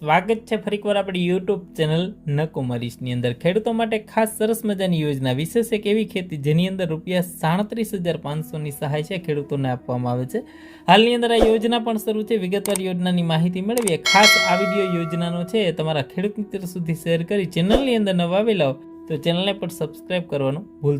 સ્વાગત છે. ફરીકવાર આપણી યુટ્યુબ ચેનલ નકુમરીશની અંદર. ખેડૂતો માટે ખાસ સરસ મજાની યોજના વિશેષ એક એવી ખેતી જેની અંદર રૂપિયા સાડત્રીસ હજાર પાંચસોની સહાય છે ખેડૂતોને આપવામાં આવે છે. હાલની અંદર આ યોજના પણ શરૂ છે. વિગતવાર યોજનાની માહિતી મેળવીએ. ખાસ આ વીડિયો યોજનાનો છે તમારા ખેડૂત મિત્ર સુધી શેર કરી ચેનલની અંદર નવા આવેલા તો ચેનલને પણ સબસ્ક્રાઈબ કરવાનું ભૂલ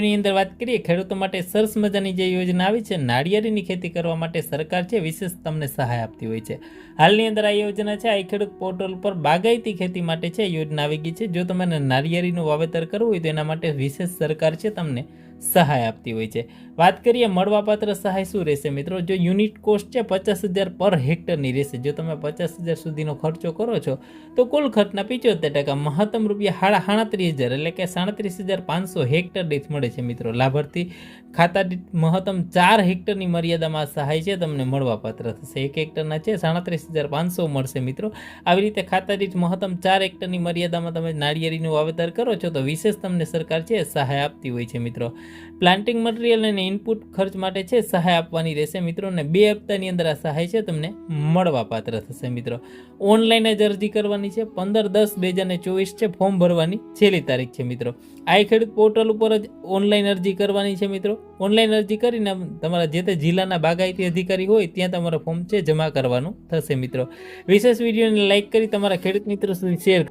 ની અંદર વાત કરીએ, ખેડૂતો માટે સરસ મજાની જે યોજના આવી છે, નાળિયેરીની ખેતી કરવા માટે સરકાર છે, વિશેષ તમને સહાય આપતી હોય છે. હાલની અંદર આ યોજના છે, આ ખેડૂત પોર્ટલ પર બાગાયતી ખેતી માટે છે, યોજના આવી ગઈ છે. જો તમને નાળિયેરીનું વાવેતર કરવું હોય તો એના માટે વિશેષ સરકાર છે તમને સહાય આપતી હોય છે. વાત કરીએ મળવાપાત્ર સહાય શું રહેશે મિત્રો? જો યુનિટ કોસ્ટ છે પચાસ હજાર પર હેક્ટરની રહેશે. જો તમે પચાસ હજાર સુધીનો ખર્ચો કરો છો, તો કુલ ખર્ચના પિચોતેર ટકા મહત્તમ રૂપિયા હાડા સાડત્રીસ હજાર એટલે કે સાડત્રીસ હજાર પાંચસો હેક્ટર દીઠ મળે છે મિત્રો લાભાર્થી. ખાતા દીઠ મહત્તમ ચાર હેક્ટરની મર્યાદામાં સહાય છે, તમને મળવાપાત્ર થશે. એક હેક્ટરના છે, સાડત્રીસ હજાર પાંચસો મળશે મિત્રો. આવી રીતે ખાતા દીઠ મહત્તમ ચાર હેક્ટરની મર્યાદામાં તમે નાળિયેરીનું વાવેતર કરો છો, તો વિશેષ તમને સરકાર છે, સહાય આપતી હોય છે મિત્રો. પ્લાન્ટિંગ મટીરિયલ અને ઇનપુટ ખર્ચ માટે છે સહાય આપવાની રહેશે. મિત્રો, અને બે હપ્તાની અંદર આ સહાય છે તમને મળવાપાત્ર થશે, મિત્રો. ઓનલાઈન જ અરજી કરવાની છે. પંદર, દસ, બે હજાર ચોવીસ છે. ફોર્મ ભરવાની છેલ્લી તારીખ છે, મિત્રો. આ ખેડૂત પોર્ટલ ઉપર જ ઓનલાઈન અરજી કરવાની છે, મિત્રો. ઓનલાઈન અરજી કરીને તમારા જે તે જિલ્લાના બાગાયતી અધિકારી હોય, ત્યાં તમારો ફોર્મ છે, જમા કરવાનું થશે, મિત્રો. વિશેષ વિડીયોને લાઇક કરી તમારા ખેડૂત મિત્રો સુધી શેર